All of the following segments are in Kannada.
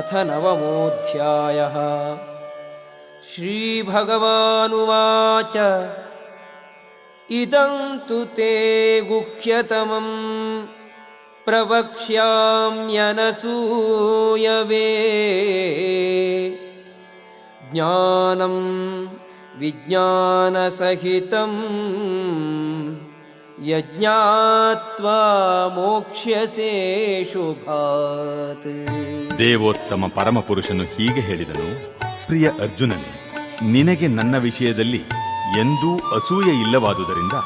अथ नवमोऽध्यायः। श्रीभगवानुवाच। इदं तु ते गुह्यतमं प्रवक्ष्याम्यनसूयवे। ज्ञानं विज्ञानसहितं यज्ञात्वा मोक्ष्यसे शुभात् ತಮ್ಮ ಪರಮಪುರುಷನು ಹೀಗೆ ಹೇಳಿದನು, ಪ್ರಿಯ ಅರ್ಜುನನೇ, ನಿನಗೆ ನನ್ನ ವಿಷಯದಲ್ಲಿ ಎಂದೂ ಅಸೂಯೆ ಇಲ್ಲವಾದುದರಿಂದ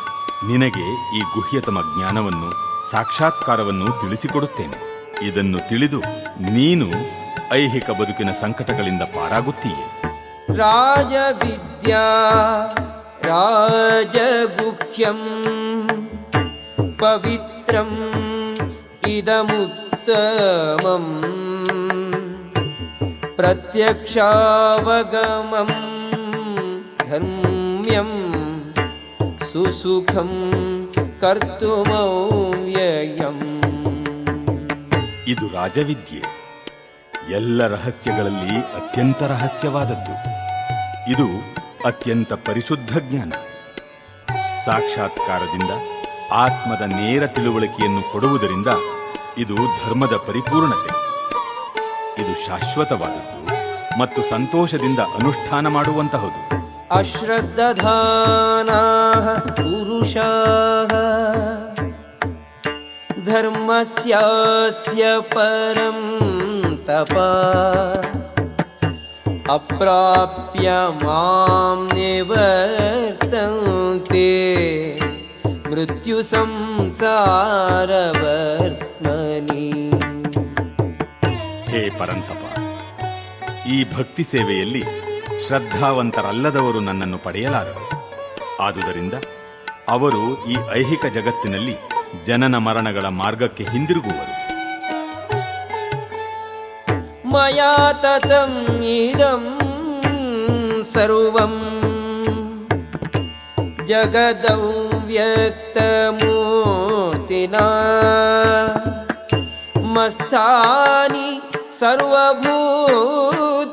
ನಿನಗೆ ಈ ಗುಹ್ಯತಮ ಜ್ಞಾನವನ್ನು, ಸಾಕ್ಷಾತ್ಕಾರವನ್ನು ತಿಳಿಸಿಕೊಡುತ್ತೇನೆ. ಇದನ್ನು ತಿಳಿದು ನೀನು ಐಹಿಕ ಬದುಕಿನ ಸಂಕಟಗಳಿಂದ ಪಾರಾಗುತ್ತೀಯೆ. ರಾಜವಿದ್ಯಾ ರಾಜಗುಹ್ಯಂ ಪವಿತ್ರಂ ಇದಮುತ್ತಮಂ प्रत्यक्षावगमम् धर्म्यम् सुसुखं कर्तुमव्ययम् ಇದು ರಾಜವಿದ್ಯೆ ಎಲ್ಲ ರಹಸ್ಯಗಳಲ್ಲಿ ಅತ್ಯಂತ ರಹಸ್ಯವಾದದ್ದು ಇದು ಅತ್ಯಂತ ಪರಿಶುದ್ಧ ಜ್ಞಾನ ಸಾಕ್ಷಾತ್ಕಾರದಿಂದ ಆತ್ಮದ ನೇರ ತಿಳುವಳಿಕೆಯನ್ನು ಕೊಡುವುದರಿಂದ ಇದು ಧರ್ಮದ ಪರಿಪೂರ್ಣತೆ ಇದು ಶಾಶ್ವತವಾದದ್ದು ಮತ್ತು ಸಂತೋಷದಿಂದ ಅನುಷ್ಠಾನ ಮಾಡುವಂತಹದು. ಅಶ್ರದ್ಧಧಾನಾ ಪುರುಷಾ ಧರ್ಮಸ್ಯಾಸ್ಯ ಪರಂ ತಪ ಅಪ್ರಾಪ್ಯ ಮಾಂ ನಿವರ್ತಂತೆ ಮೃತ್ಯು ಸಂಸಾರವರ್ ಪರಂತಪ. ಈ ಭಕ್ತಿ ಸೇವೆಯಲ್ಲಿ ಶ್ರದ್ಧಾವಂತರಲ್ಲದವರು ನನ್ನನ್ನು ಪಡೆಯಲಾರರು. ಆದುದರಿಂದ ಅವರು ಈ ಐಹಿಕ ಜಗತ್ತಿನಲ್ಲಿ ಜನನ ಮರಣಗಳ ಮಾರ್ಗಕ್ಕೆ ಹಿಂದಿರುಗುವರು. ಮಯಾ ಸರ್ವಂ. ಜಗದೌ ವ್ಯಕ್ತಮೂರ್ತಿನ ಮಸ್ತಾನಿ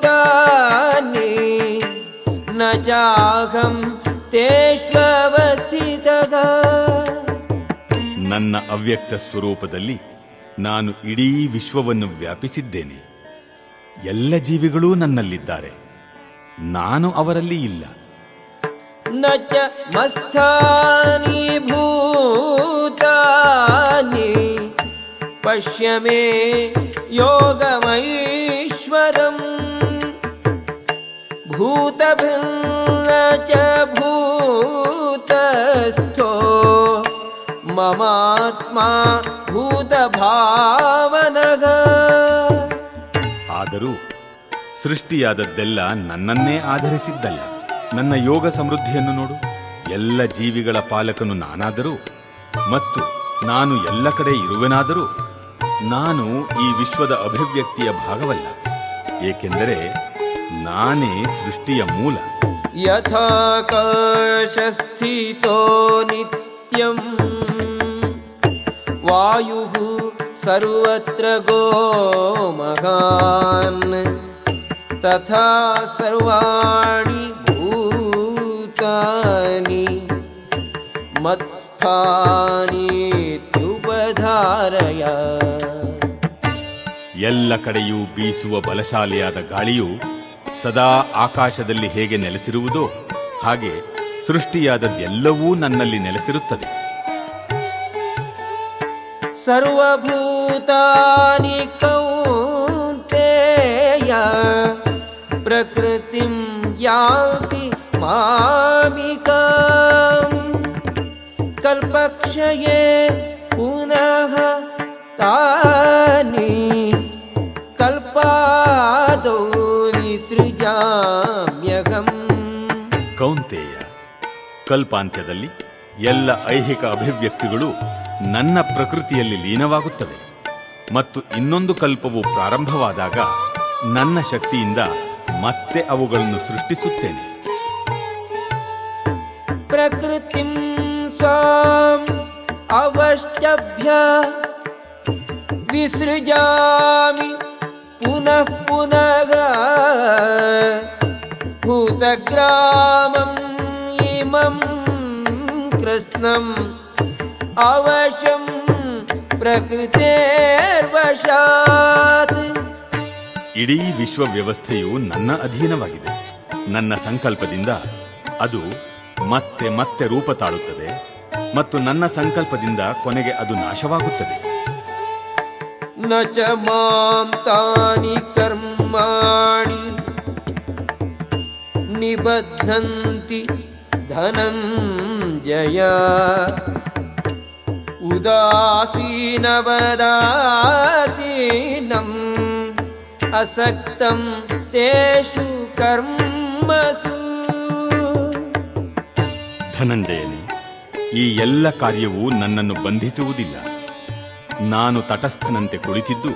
सर्वभूतानि न चाहं तेष्वस्थितः ನನ್ನ ಅವ್ಯಕ್ತ ಸ್ವರೂಪದಲ್ಲಿ ನಾನು ಇಡೀ ವಿಶ್ವವನ್ನು ವ್ಯಾಪಿಸಿದ್ದೇನೆ ಎಲ್ಲ ಜೀವಿಗಳೂ ನನ್ನಲ್ಲಿದ್ದಾರೆ ನಾನು ಅವರಲ್ಲಿ ಇಲ್ಲ न च मस्थानि भूतानि पश्य मे योगमैश्वरम् भूतभिन्न च भूतस्थो ममात्मा भूतभावनः ಆದರೂ ಸೃಷ್ಟಿಯಾದದ್ದೆಲ್ಲ ನನ್ನನ್ನೇ ಆಧರಿಸಿದ್ದಲ್ಲ ನನ್ನ ಯೋಗ ಸಮೃದ್ಧಿಯನ್ನು ನೋಡು ಎಲ್ಲ ಜೀವಿಗಳ ಪಾಲಕನು ನಾನಾದರೂ ಮತ್ತು ನಾನು ಎಲ್ಲ ಕಡೆ ಇರುವೆನಾದರೂ ನಾನು ಈ ವಿಶ್ವದ ಅಭಿವ್ಯಕ್ತಿಯ ಭಾಗವಲ್ಲ, ಏಕೆಂದರೆ ನಾನೇ ಸೃಷ್ಟಿಯ ಮೂಲ. ಯಥಾಕಾಶಸ್ಥಿತೋ ನಿತ್ಯಂ. ವಾಯು ಸರ್ವತ್ರ ಗೋಮಗಾನ್. ತಥಾ ಸರ್ವಾಣಿ ಭೂತಾನಿ. ಮತ್ಸ್ಥಾನಿ ತ್ಯುಪಧಾರಯ ಎಲ್ಲ ಕಡೆಯೂ ಬೀಸುವ ಬಲಶಾಲಿಯಾದ ಗಾಳಿಯು ಸದಾ ಆಕಾಶದಲ್ಲಿ ಹೇಗೆ ನೆಲೆಸಿರುವುದೋ ಹಾಗೆ ಸೃಷ್ಟಿಯಾದದ್ದೆಲ್ಲವೂ ನನ್ನಲ್ಲಿ ನೆಲೆಸಿರುತ್ತದೆ. ಸರ್ವಭೂತಾನಿ ಕೌಂತೆಯ ಪ್ರಕೃತಿಂ ಯಾ ಸ್ಮರಾಮ್ಯಗಂ ಕೌಂತೆಯ ಕಲ್ಪಾಂತ್ಯದಲ್ಲಿ ಎಲ್ಲ ಐಹಿಕ ಅಭಿವ್ಯಕ್ತಿಗಳು ನನ್ನ ಪ್ರಕೃತಿಯಲ್ಲಿ ಲೀನವಾಗುತ್ತವೆ ಮತ್ತು ಇನ್ನೊಂದು ಕಲ್ಪವು ಪ್ರಾರಂಭವಾದಾಗ ನನ್ನ ಶಕ್ತಿಯಿಂದ ಮತ್ತೆ ಅವುಗಳನ್ನು ಸೃಷ್ಟಿಸುತ್ತೇನೆ. ಪ್ರಕೃತಿ ಸ್ವಾಂ ಅವಷ್ಟಭ್ಯ ವಿಸೃಜಾಮಿ ಪುನಃ ಪುನಃ भूतग्रामम् इमं कृत्स्नम् अवशं प्रकृतेर्वशात् ಇಡೀ ವಿಶ್ವ ವ್ಯವಸ್ಥೆಯು ನನ್ನ ಅಧೀನವಾಗಿದೆ ನನ್ನ ಸಂಕಲ್ಪದಿಂದ ಅದು ಮತ್ತೆ ಮತ್ತೆ ರೂಪ ತಾಳುತ್ತದೆ ಮತ್ತು ನನ್ನ ಸಂಕಲ್ಪದಿಂದ ಕೊನೆಗೆ ಅದು ನಾಶವಾಗುತ್ತದೆ न च मां तानि कर्माणि निबध्नन्ति धनञ्जय उदासीनवदासीनम् असक्तं तेषु कर्मसु ಧನಂಜಯನೇ ಈ ಎಲ್ಲ ಕಾರ್ಯವೂ ನನ್ನನ್ನು ಬಂಧಿಸುವುದಿಲ್ಲ ನಾನು ತಟಸ್ಥನಂತೆ ಕುಳಿತಿದ್ದು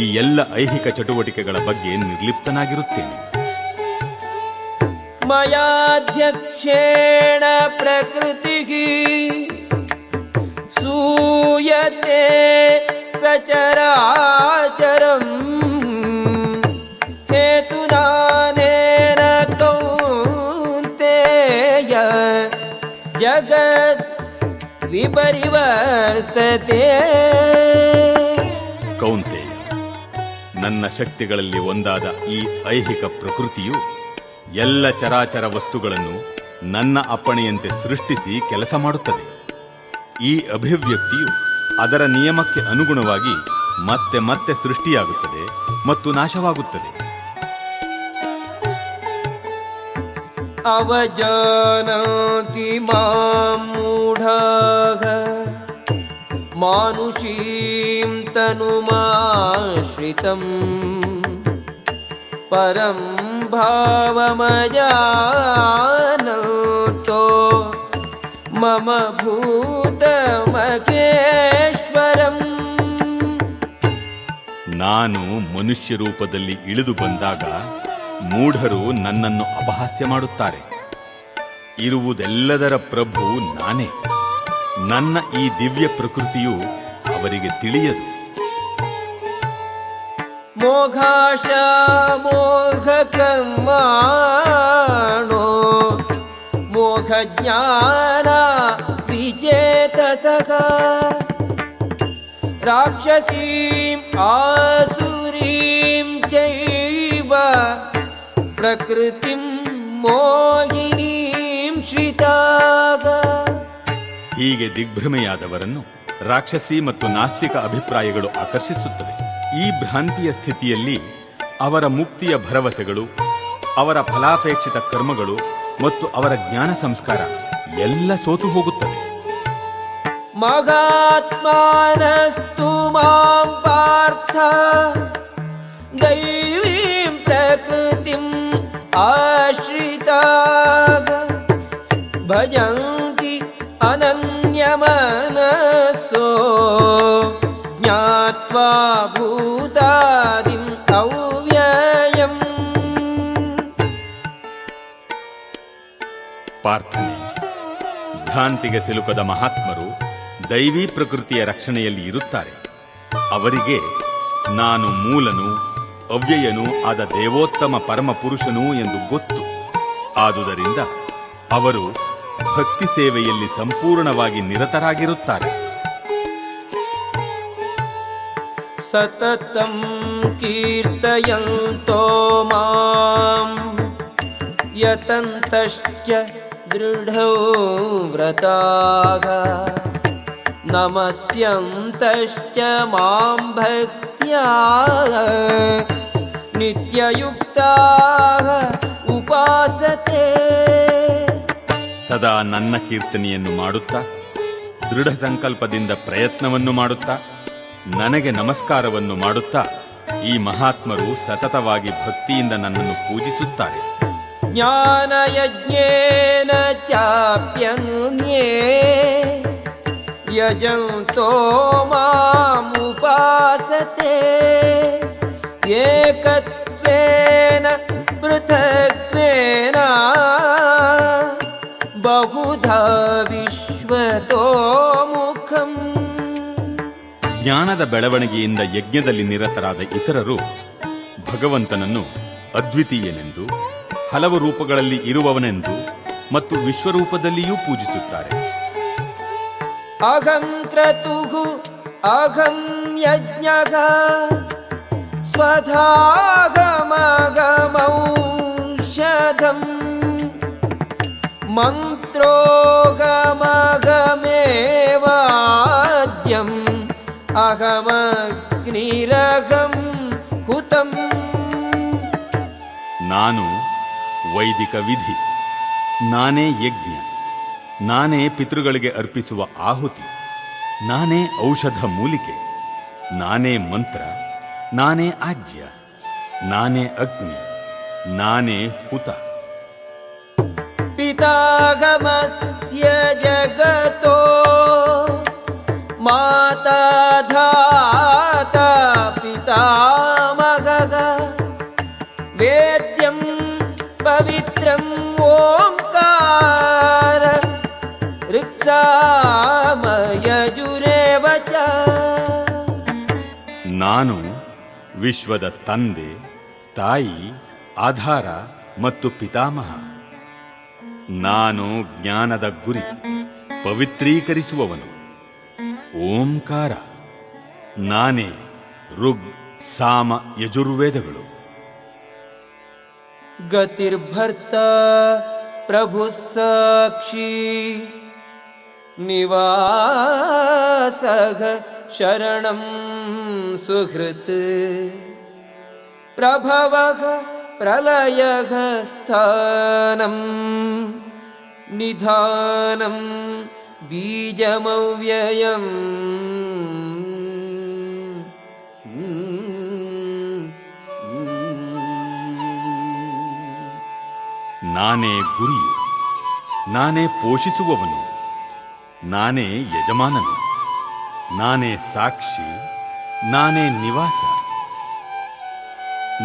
ಈ ಎಲ್ಲ ಐಹಿಕ ಚಟುವಟಿಕೆಗಳ ಬಗ್ಗೆ ನಿರ್ಲಿಪ್ತನಾಗಿರುತ್ತೇನೆ मयाध्यक्षेण प्रकृतिः सूयते सचराचरम् हेतुनानेन कौन्तेय जगत् विपरिवर्तते ಕೌಂತೆಯ ನನ್ನ ಶಕ್ತಿಗಳಲ್ಲಿ ಒಂದಾದ ಈ ಐಹಿಕ ಪ್ರಕೃತಿಯು ಎಲ್ಲ ಚರಾಚರ ವಸ್ತುಗಳನ್ನು ನನ್ನ ಅಪ್ಪಣೆಯಂತೆ ಸೃಷ್ಟಿಸಿ ಕೆಲಸ ಮಾಡುತ್ತದೆ. ಈ ಅಭಿವ್ಯಕ್ತಿಯು ಅದರ ನಿಯಮಕ್ಕೆ ಅನುಗುಣವಾಗಿ ಮತ್ತೆ ಮತ್ತೆ ಸೃಷ್ಟಿಯಾಗುತ್ತದೆ ಮತ್ತು ನಾಶವಾಗುತ್ತದೆ. ಅವಜಾನತಿ ಮಾಮೂಢಾಗ ಮಾನುಷೀಂ ತನುಮಾಶ್ರಿತಂ ಪರಂ भावमजानतो मम भूतमहेश्वरम् ನಾನು ಮನುಷ್ಯ ರೂಪದಲ್ಲಿ ಇಳಿದು ಬಂದಾಗ ಮೂಢರು ನನ್ನನ್ನು ಅಪಹಾಸ್ಯ ಮಾಡುತ್ತಾರೆ ಇರುವುದೆಲ್ಲದರ ಪ್ರಭು ನಾನೇ ನನ್ನ ಈ ದಿವ್ಯ ಪ್ರಕೃತಿಯು ಅವರಿಗೆ ತಿಳಿಯದು ಮೋಘಾಶ ಮೋಘ ಕರ್ಮಾಣೋ ಮೋಘ ಜ್ಞಾನ ವಿಜೇತಸಕ ರಾಕ್ಷಸೀಂ, ಆಸುರೀಂ ಚೈವ, ಪ್ರಕೃತಿಂ ಮೋಹಿನೀಂ ಶ್ರಿತಾಗ. ಹೀಗೆ ದಿಗ್ಭ್ರಮೆಯಾದವರನ್ನು ರಾಕ್ಷಸಿ ಮತ್ತು ನಾಸ್ತಿಕ ಅಭಿಪ್ರಾಯಗಳು ಆಕರ್ಷಿಸುತ್ತವೆ. ಈ ಭ್ರಾಂತಿಯ ಸ್ಥಿತಿಯಲ್ಲಿ ಅವರ ಮುಕ್ತಿಯ ಭರವಸೆಗಳು, ಅವರ ಫಲಾಪೇಕ್ಷಿತ ಕರ್ಮಗಳು ಮತ್ತು ಅವರ ಜ್ಞಾನ ಸಂಸ್ಕಾರ ಎಲ್ಲ ಸೋತು ಹೋಗುತ್ತವೆ. ಮಗಾತ್ಮಾನಸ್ತು ಮಾಂ ಪಾರ್ಥ, ದೈವೀಂ ಪ್ರಕೃತಿಂ ಆಶ್ರಿತಾ ಭಜಂತಿ ಅನನ್ಯಮನಸೋ ज्ञात्वा भूतादिम् अव्ययम् ಪಾರ್ಥನೆ ಭ್ರಾಂತಿಗೆ ಸಿಲುಕದ ಮಹಾತ್ಮರು ದೈವಿ ಪ್ರಕೃತಿಯ ರಕ್ಷಣೆಯಲ್ಲಿ ಇರುತ್ತಾರೆ ಅವರಿಗೆ ನಾನು ಮೂಲನು ಅವ್ಯಯನೂ ಆದ ದೇವೋತ್ತಮ ಪರಮ ಪುರುಷನೂ ಎಂದು ಗೊತ್ತು ಆದುದರಿಂದ ಅವರು ಭಕ್ತಿ ಸೇವೆಯಲ್ಲಿ ಸಂಪೂರ್ಣವಾಗಿ ನಿರತರಾಗಿರುತ್ತಾರೆ सततं कीर्तयन्तो माम् यतन्तश्च दृढौ व्रताः नमस्यन्तश्च मां भक्त्या नित्ययुक्ताः उपासते ಸದಾ ನನ್ನ ಕೀರ್ತನೆಯನ್ನು ಮಾಡುತ್ತಾ ದೃಢ ಸಂಕಲ್ಪದಿಂದ ಪ್ರಯತ್ನವನ್ನು ಮಾಡುತ್ತಾ ನನಗೆ ನಮಸ್ಕಾರವನ್ನು ಮಾಡುತ್ತಾ ಈ ಮಹಾತ್ಮರು ಸತತವಾಗಿ ಭಕ್ತಿಯಿಂದ ನನ್ನನ್ನು ಪೂಜಿಸುತ್ತಾರೆ ज्ञानयज्ञेन चाप्यन्ये यजन्तो मामुपासते एकत्वेन पृथक्त्वेन बहुधा विश्वतो मुखम् ಜ್ಞಾನದ ಬೆಳವಣಿಗೆಯಿಂದ ಯಜ್ಞದಲ್ಲಿ ನಿರತರಾದ ಇತರರು ಭಗವಂತನನ್ನು ಅದ್ವಿತೀಯನೆಂದು, ಹಲವು ರೂಪಗಳಲ್ಲಿ ಇರುವವನೆಂದು ಮತ್ತು ವಿಶ್ವರೂಪದಲ್ಲಿಯೂ ಪೂಜಿಸುತ್ತಾರೆ. ಅಹಂತ್ರತುಹು ಅಹಂ ಯಜ್ಞ ಮಂತ್ರೋಗಮಗಮೇವಾದ್ಯಂ ಅಹಮಗ್ನಿರಗಂ ಹುತಂ ನಾನು ವೈದಿಕ ವಿಧಿ ನಾನೇ ಯಜ್ಞ ನಾನೇ ಪಿತೃಗಳಿಗೆ ಅರ್ಪಿಸುವ ಆಹುತಿ ನಾನೇ ಔಷಧ ಮೂಲಿಕೆ ನಾನೇ ಮಂತ್ರ ನಾನೇ ಆಜ್ಯ ನಾನೇ ಅಗ್ನಿ ನಾನೇ ಹುತ. ಪಿತಾಗಮಸ್ಯ ಜಗತೋ माता धाता पितामगः वेद्यं पवित्रम् ओङ्कार ऋक्सामयजुरेव च ನಾನು ವಿಶ್ವದ ತಂದೆ ತಾಯಿ ಆಧಾರ ಮತ್ತು ಪಿತಾಮಹ ನಾನು ಜ್ಞಾನದ ಗುರಿ ಪವಿತ್ರೀಕರಿಸುವವನು ಓಂಕಾರ ನಾನೇ ಋಗ್ ಸಾಮ ಯಜುರ್ವೇದಗಳು गतिर्भर्ता प्रभुः साक्षी निवासः शरणं सुहृत् प्रभवः प्रलयः स्थानं निधानं बीजमव्ययम् ನಾನೇ ಗುರಿಯು ನಾನೇ ಪೋಷಿಸುವವನು ನಾನೇ ಯಜಮಾನನು ನಾನೇ ಸಾಕ್ಷಿ ನಾನೇ ನಿವಾಸ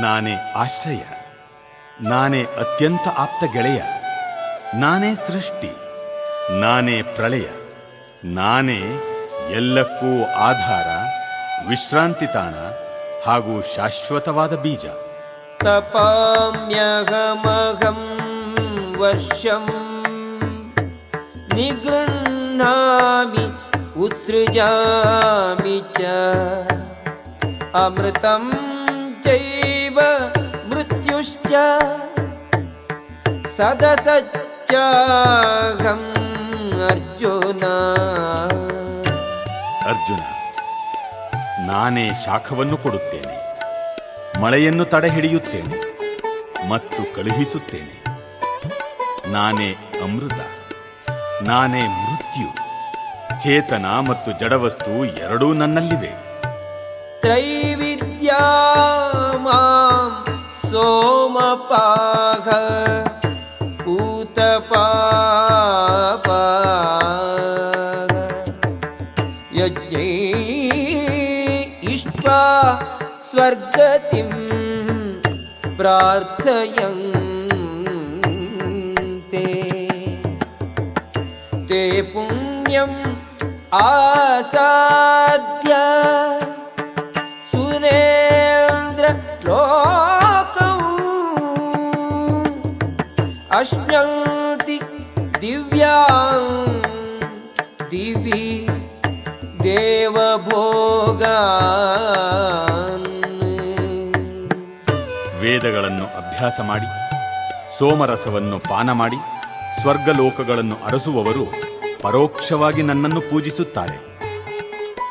ನಾನೇ ಆಶ್ರಯ ನಾನೇ ಅತ್ಯಂತ ಆಪ್ತ ಗೆಳೆಯ ನಾನೇ ಸೃಷ್ಟಿ ನಾನೇ ಪ್ರಳಯ, ನಾನೇ ಎಲ್ಲಕ್ಕೂ ಆಧಾರ ವಿಶ್ರಾಂತಿ ತಾಣ ಹಾಗೂ ಶಾಶ್ವತವಾದ ಬೀಜ. ತಪಾಮ್ಯಹಮಹಂ ವರ್ಷಂ ನಿಗೃಹಾಮಿ ಉತ್ಸೃಜಾಮಿ ಚ ಅಮೃತಂ ಚೈವ ಮೃತ್ಯುಶ್ಚ ಸದಸಚ್ಚಾಹಂ ನಾನೇ ಶಾಖವನ್ನು ಕೊಡುತ್ತೇನೆ. ಮಳೆಯನ್ನು ತಡೆಹಿಡಿಯುತ್ತೇನೆ ಮತ್ತು ಕಳುಹಿಸುತ್ತೇನೆ. ನಾನೇ ಅಮೃತ, ನಾನೇ ಮೃತ್ಯು, ಚೇತನ ಮತ್ತು ಜಡವಸ್ತು ಎರಡೂ ನನ್ನಲ್ಲಿವೆ. ತ್ರೈವಿದ್ಯಾ ಮಾಂ ಸೋಮಪಾಘ ಪೂತಪಾಪ स्वर्गतिं प्रार्थयन् ते। ते पुण्यम् आसाद्य। सुरेन्द्रोकौ अश्नन्ति दिव्यां दिवि देवभोगा। ವೇದಗಳನ್ನು ಅಭ್ಯಾಸ ಮಾಡಿ, ಸೋಮರಸವನ್ನು ಪಾನ ಮಾಡಿ, ಸ್ವರ್ಗಲೋಕಗಳನ್ನು ಅರಸುವವರು ಪರೋಕ್ಷವಾಗಿ ನನ್ನನ್ನು ಪೂಜಿಸುತ್ತಾರೆ.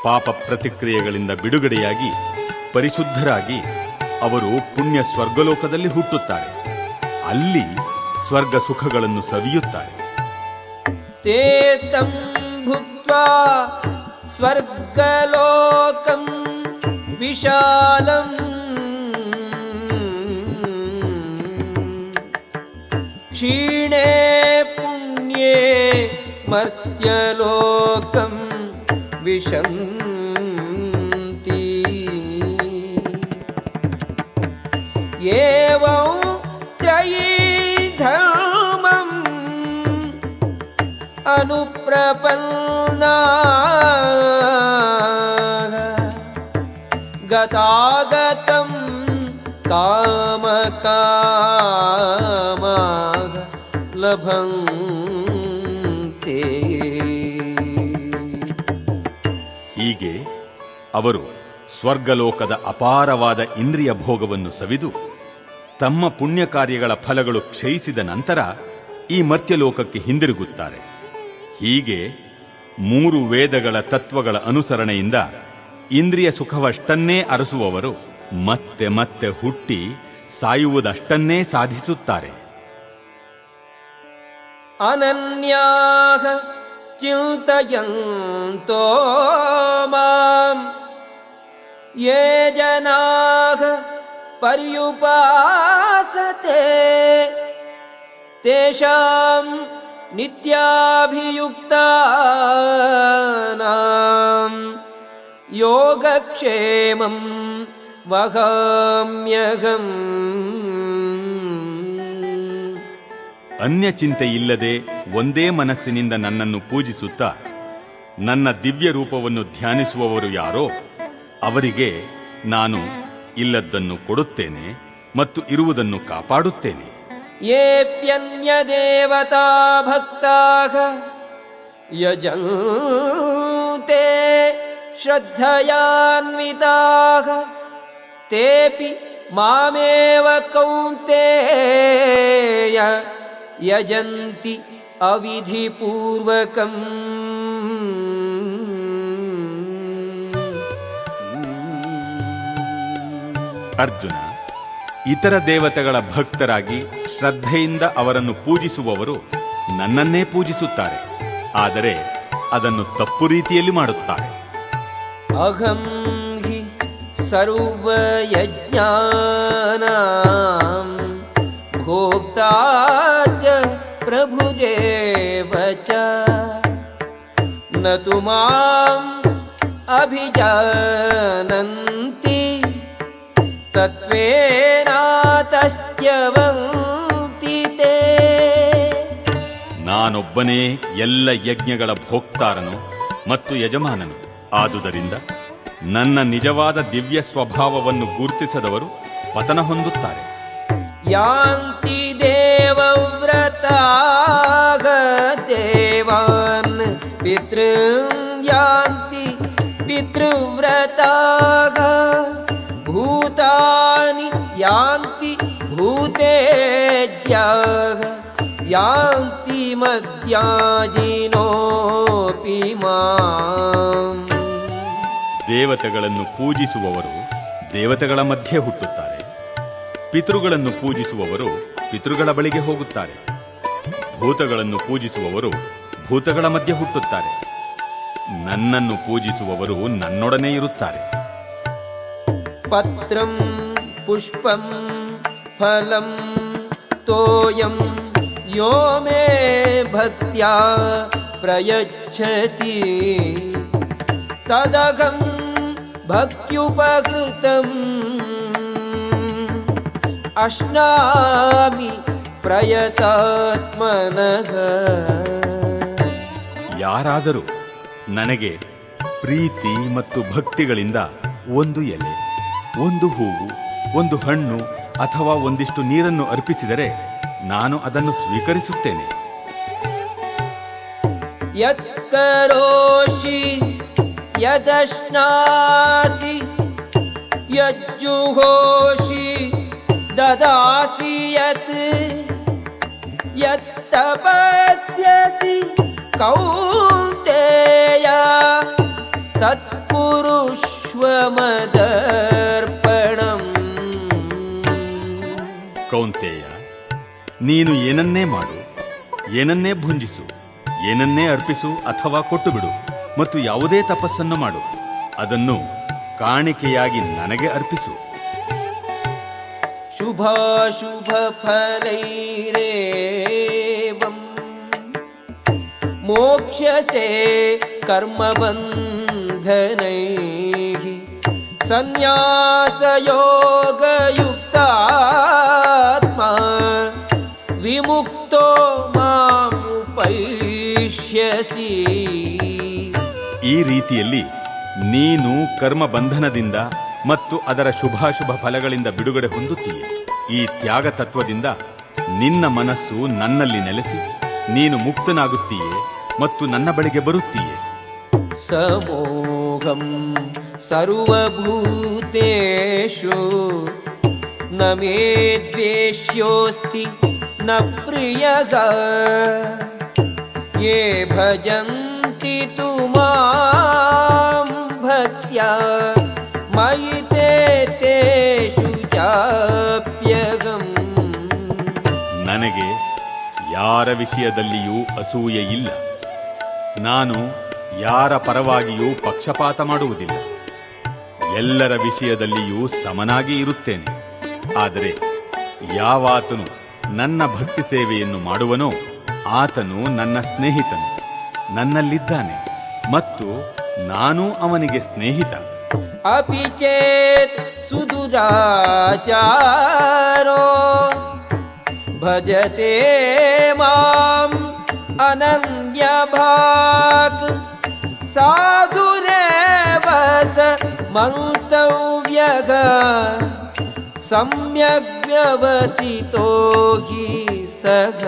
ಪಾಪ ಪ್ರತಿಕ್ರಿಯೆಗಳಿಂದ ಬಿಡುಗಡೆಯಾಗಿ ಪರಿಶುದ್ಧರಾಗಿ ಅವರು ಪುಣ್ಯ ಸ್ವರ್ಗಲೋಕದಲ್ಲಿ ಹುಟ್ಟುತ್ತಾರೆ. ಅಲ್ಲಿ ಸ್ವರ್ಗ ಸುಖಗಳನ್ನು ಸವಿಯುತ್ತಾರೆ ಸ್ವರ್ಗಲೋಕಂ तं क्षीणे पुण्ये मर्त्यलोकं विशन्ति। एवं त्रयी धर्मम् अनुप्रपन्ना। गतागतं कामकामाः ಲಭಂತೆ ಹೀಗೆ ಅವರು ಸ್ವರ್ಗಲೋಕದ ಅಪಾರವಾದ ಇಂದ್ರಿಯ ಭೋಗವನ್ನು ಸವಿದು ತಮ್ಮ ಪುಣ್ಯ ಕಾರ್ಯಗಳ ಫಲಗಳು ಕ್ಷಯಿಸಿದ ನಂತರ ಈ ಮರ್ತ್ಯಲೋಕಕ್ಕೆ ಹಿಂದಿರುಗುತ್ತಾರೆ. ಹೀಗೆ ಮೂರು ವೇದಗಳ ತತ್ವಗಳ ಅನುಸರಣೆಯಿಂದ ಇಂದ್ರಿಯ ಸುಖವಷ್ಟನ್ನೇ ಅರಸುವವರು ಮತ್ತೆ ಮತ್ತೆ ಹುಟ್ಟಿ ಸಾಯುವುದಷ್ಟನ್ನೇ ಸಾಧಿಸುತ್ತಾರೆ. अनन्याः चिन्तयन्तो माम्। ये जनाः पर्युपासते तेषां नित्याभियुक्तानां योगक्षेमं वहाम्यहम् ಅನ್ಯ ಚಿಂತೆ ಇಲ್ಲದೆ ಒಂದೇ ಮನಸ್ಸಿನಿಂದ ನನ್ನನ್ನು ಪೂಜಿಸುತ್ತಾ ನನ್ನ ದಿವ್ಯ ರೂಪವನ್ನು ಧ್ಯಾನಿಸುವವರು ಯಾರೋ ಅವರಿಗೆ ನಾನು ಇಲ್ಲದ್ದನ್ನು ಕೊಡುತ್ತೇನೆ ಮತ್ತು ಇರುವುದನ್ನು ಕಾಪಾಡುತ್ತೇನೆ. ಏಪ್ಯನ್ಯ ದೇವತಾ ಭಕ್ತಾಃ ಯಜಂತೆ ಶ್ರದ್ಧಯಾನ್ವಿತಾಃ ತೇಪಿ ಮಾಮೇವ ಕೌಂತೇಯ यजन्ति अविधिपूर्वकम् ಅರ್ಜುನ ಇತರ ದೇವತೆಗಳ ಭಕ್ತರಾಗಿ ಶ್ರದ್ಧೆಯಿಂದ ಅವರನ್ನು ಪೂಜಿಸುವವರು ನನ್ನನ್ನೇ ಪೂಜಿಸುತ್ತಾರೆ ಆದರೆ ಅದನ್ನು ತಪ್ಪು ರೀತಿಯಲ್ಲಿ ಮಾಡುತ್ತಾರೆ अहं हि सर्वयज्ञानां भोक्ता च प्रभुदेव च न तु माम् अभिजानन्ति तत्त्वेनातश्च्यवन्ति ते ನಾನೊಬ್ಬನೇ ಎಲ್ಲ ಯಜ್ಞಗಳ ಭೋಕ್ತಾರನು ಮತ್ತು ಯಜಮಾನನು ಆದುದರಿಂದ ನನ್ನ ನಿಜವಾದ ದಿವ್ಯ ಸ್ವಭಾವವನ್ನು ಗುರುತಿಸದವರು ಪತನ ಹೊಂದುತ್ತಾರೆ यान्ति पितॄन् यान्ति पितृव्रताः भूतानि यान्ति भूतेज्याः यान्ति मद्याजिनोऽपि माम् ದೇವತೆಗಳನ್ನು ಪೂಜಿಸುವವರು ದೇವತೆಗಳ ಮಧ್ಯೆ ಹುಟ್ಟುತ್ತಾರೆ ಪಿತೃಗಳನ್ನು ಪೂಜಿಸುವವರು ಪಿತೃಗಳ ಬಳಿಗೆ ಹೋಗುತ್ತಾರೆ ಭೂತಗಳನ್ನು ಪೂಜಿಸುವವರು ಭೂತಗಳ ಮಧ್ಯೆ ಹುಟ್ಟುತ್ತಾರೆ. ನನ್ನನ್ನು ಪೂಜಿಸುವವರು ನನ್ನೊಡನೆ ಇರುತ್ತಾರೆ. ಪತ್ರಂ, ಪುಷ್ಪಂ, ಫಲಂ, ತೋಯಂ, ಯೋ ಮೇ ಭಕ್ತ್ಯಾ ಪ್ರಯಚ್ಛತಿ. ತದಗಂ ಭಕ್ತ್ಯುಪಕೃತಂ. ಅಶ್ನಾಮಿ ಪ್ರಯತಾತ್ಮನಃ. ಯಾರಾದರೂ ನನಗೆ ಪ್ರೀತಿ ಮತ್ತು ಭಕ್ತಿಗಳಿಂದ ಒಂದು ಎಲೆ, ಒಂದು ಹೂವು, ಒಂದು ಹಣ್ಣು ಅಥವಾ ಒಂದಿಷ್ಟು ನೀರನ್ನು ಅರ್ಪಿಸಿದರೆ ನಾನು ಅದನ್ನು ಸ್ವೀಕರಿಸುತ್ತೇನೆ. ಯತ್ಕರೋಷಿ ಯದಶ್ನಾಸಿ ಯಜ್ಜುಹೋಷಿ ದದಾಸಿ ಯತ್, ಯತ್ತಪಸ್ಯಸಿ ಕೌಂತೆಯ ತತ್ಪುರುಷ್ವಮದರ್ಪಣಂ. ಕೌಂತೆಯ ನೀನು ಏನನ್ನೇ ಮಾಡು ಏನನ್ನೇ ಭುಂಜಿಸು ಏನನ್ನೇ ಅರ್ಪಿಸು ಅಥವಾ ಕೊಟ್ಟು ಬಿಡು ಮತ್ತು ಯಾವುದೇ ತಪಸ್ಸನ್ನು ಮಾಡು ಅದನ್ನು ಕಾಣಿಕೆಯಾಗಿ ನನಗೆ ಅರ್ಪಿಸು. ಶುಭ ಶುಭ ಫಲೈರೇ मोक्ष्यसे कर्मबन्धनैः सन्न्यासयोगयुक्तात्मा विमुक्तो मामुपैष्यसि ಈ ರೀತಿಯಲ್ಲಿ ನೀನು ಕರ್ಮ ಬಂಧನದಿಂದ ಮತ್ತು ಅದರ ಶುಭಾಶುಭ ಫಲಗಳಿಂದ ಬಿಡುಗಡೆ ಹೊಂದುತ್ತೀಯೆ ಈ ತ್ಯಾಗ ತತ್ವದಿಂದ ನಿನ್ನ ಮನಸ್ಸು ನನ್ನಲ್ಲಿ ನೆಲೆಸಿ ನೀನು ಮುಕ್ತನಾಗುತ್ತೀಯೆ ಮತ್ತು ನನ್ನ ಬಳಿಗೆ ಬರುತ್ತೀಯೆ. ಸಮೋಹಂ ಸರ್ವಭೂತೇಷು ನ ಮೇ ದ್ವೇಷ್ಯೋಸ್ತಿ ನ ಪ್ರಿಯ ಯೇ ಭಜಂತಿ ತು ಮಾಂ ಮಯಿ ಚಾಪ್ಯಗಂ. ನನಗೆ ಯಾರ ವಿಷಯದಲ್ಲಿಯೂ ಅಸೂಯೆ ಇಲ್ಲ. ನಾನು ಯಾರ ಪರವಾಗಿಯೂ ಪಕ್ಷಪಾತ ಮಾಡುವುದಿಲ್ಲ. ಎಲ್ಲರ ವಿಷಯದಲ್ಲಿಯೂ ಸಮನಾಗಿ ಇರುತ್ತೇನೆ. ಆದರೆ ಯಾವಾತನು ನನ್ನ ಭಕ್ತಿ ಸೇವೆಯನ್ನು ಮಾಡುವನೋ, ಆತನು ನನ್ನ ಸ್ನೇಹಿತನು, ನನ್ನಲ್ಲಿದ್ದಾನೆ ಮತ್ತು ನಾನು ಅವನಿಗೆ ಸ್ನೇಹಿತ. ಅಪಿಚೇತ್ ಸುದುರಾಚಾರೋ, ಭಜತೆ ಮಾಂ ಅನಂತ अनन्यभाक् साधुरेव स मन्तव्यः सम्यग् व्यवसितो हि सः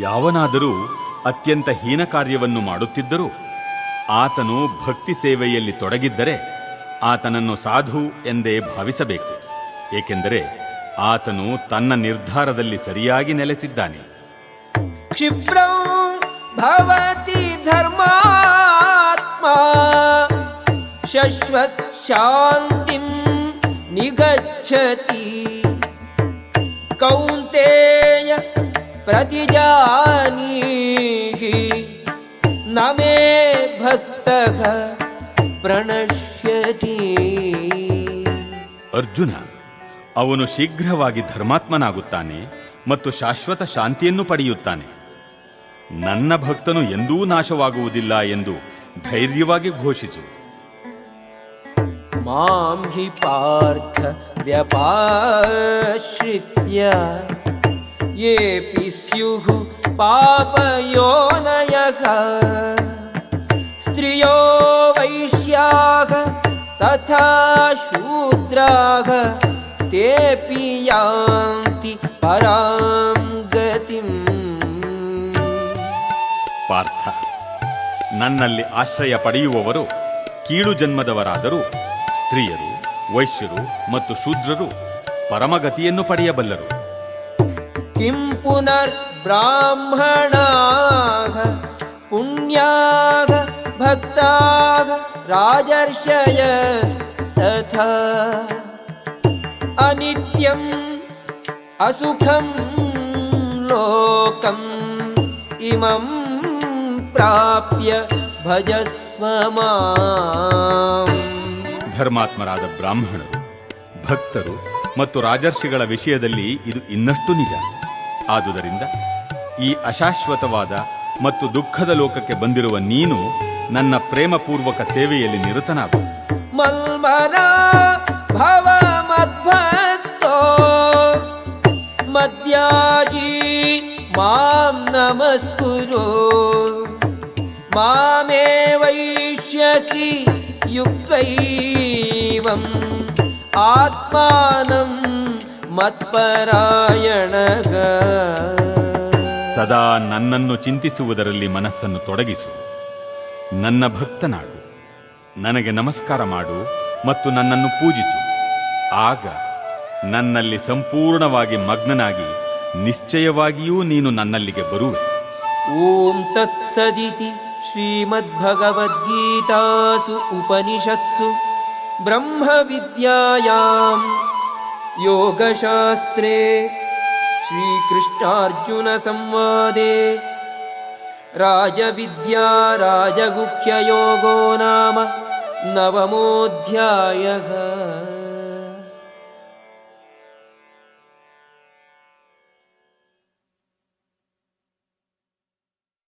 ಯಾವನಾದರೂ ಅತ್ಯಂತ ಹೀನ ಕಾರ್ಯವನ್ನು ಮಾಡುತ್ತಿದ್ದರೂ ಆತನು ಭಕ್ತಿ ಸೇವೆಯಲ್ಲಿ ತೊಡಗಿದ್ದರೆ ಆತನನ್ನು ಸಾಧು ಎಂದೇ ಭಾವಿಸಬೇಕು ಏಕೆಂದರೆ ಆತನು ತನ್ನ ನಿರ್ಧಾರದಲ್ಲಿ ಸರಿಯಾಗಿ ನೆಲೆಸಿದ್ದಾನೆ क्षिप्रं भवति धर्मात्मा शश्वत्शान्तिं निगच्छति कौन्तेय प्रतिजानीहि न मे भक्तः प्रणश्यति ಅರ್ಜುನ ಅವನು ಶೀಘ್ರವಾಗಿ ಧರ್ಮಾತ್ಮನಾಗುತ್ತಾನೆ ಮತ್ತು ಶಾಶ್ವತ ಶಾಂತಿಯನ್ನು ಪಡೆಯುತ್ತಾನೆ ನನ್ನ ಭಕ್ತನು ಎಂದೂ ನಾಶವಾಗುವುದಿಲ್ಲ ಎಂದು ಧೈರ್ಯವಾಗಿ ಘೋಷಿಸು. ಮಾಂ ಹಿ ಪಾರ್ಥ ವ್ಯಪಾಶ್ರಿತ್ಯ. ಯೇ ಪಿಸ್ಯುಃ ಪಾಪಯೋನಯಃ. ಸ್ತ್ರೀಯೋ ವೈಶ್ಯಾಃ ತಥಾ ಶೂದ್ರಾಃ ತೇಪಿ ಯಾಂತಿ ಪರಾಂ ಪಾರ್ಥ. ನನ್ನಲ್ಲಿ ಆಶ್ರಯ ಪಡೆಯುವವರು ಕೀಳು ಜನ್ಮದವರಾದರೂ ಸ್ತ್ರೀಯರು, ವೈಶ್ಯರು ಮತ್ತು ಶೂದ್ರರು ಪರಮಗತಿಯನ್ನು ಪಡೆಯಬಲ್ಲರು. ಕಿಂ ಪುನರ್ ಬ್ರಾಹ್ಮಣಾಗ ಪುಣ್ಯಾಗ ರಾಜರ್ಷಯ ಅನಿತ್ಯಂ ಅಸುಖಂ ಲೋಕಂ ಇಮಂ ಪ್ರಾಪ್ಯ ಭಜಸ್ವ ಧರ್ಮಾತ್ಮರಾದ ಬ್ರಾಹ್ಮಣರು ಭಕ್ತರು ಮತ್ತು ರಾಜರ್ಷಿಗಳ ವಿಷಯದಲ್ಲಿ ಇದು ಇನ್ನಷ್ಟು ನಿಜ. ಆದುದರಿಂದ ಈ ಅಶಾಶ್ವತವಾದ ಮತ್ತು ದುಃಖದ ಲೋಕಕ್ಕೆ ಬಂದಿರುವ ನೀನು ನನ್ನ ಪ್ರೇಮಪೂರ್ವಕ ಸೇವೆಯಲ್ಲಿ ನಿರತನಾಗು. ಮಲ್ಮರ ಭವ ಮದ್ಯಾಜಿ ಮಾಂ ನಮಸ್ಕುರೋ ಮಾಮೇ ವೈಶ್ಯಸಿ ಯುಕ್ತೈವಂ ಆತ್ಮಾನಂ ಮತ್ಪರಾಯಣಗ ಸದಾ ನನ್ನನ್ನು ಚಿಂತಿಸುವುದರಲ್ಲಿ ಮನಸ್ಸನ್ನು ತೊಡಗಿಸು. ನನ್ನ ಭಕ್ತನಾಗು. ನನಗೆ ನಮಸ್ಕಾರ ಮಾಡು ಮತ್ತು ನನ್ನನ್ನು ಪೂಜಿಸು. ಆಗ ನನ್ನಲ್ಲಿ ಸಂಪೂರ್ಣವಾಗಿ ಮಗ್ನನಾಗಿ ನಿಶ್ಚಯವಾಗಿಯೂ ನೀನು ನನ್ನಲ್ಲಿಗೆ ಬರುವೆ. ಓಂ ತತ್ಸದಿತಿ. श्रीमद्भगवद्गीतासु उपनिषत्सु ब्रह्मविद्यायां योगशास्त्रे श्रीकृष्णार्जुनसंवादे राजविद्या राजगुह्ययोगो नाम नवमोऽध्यायः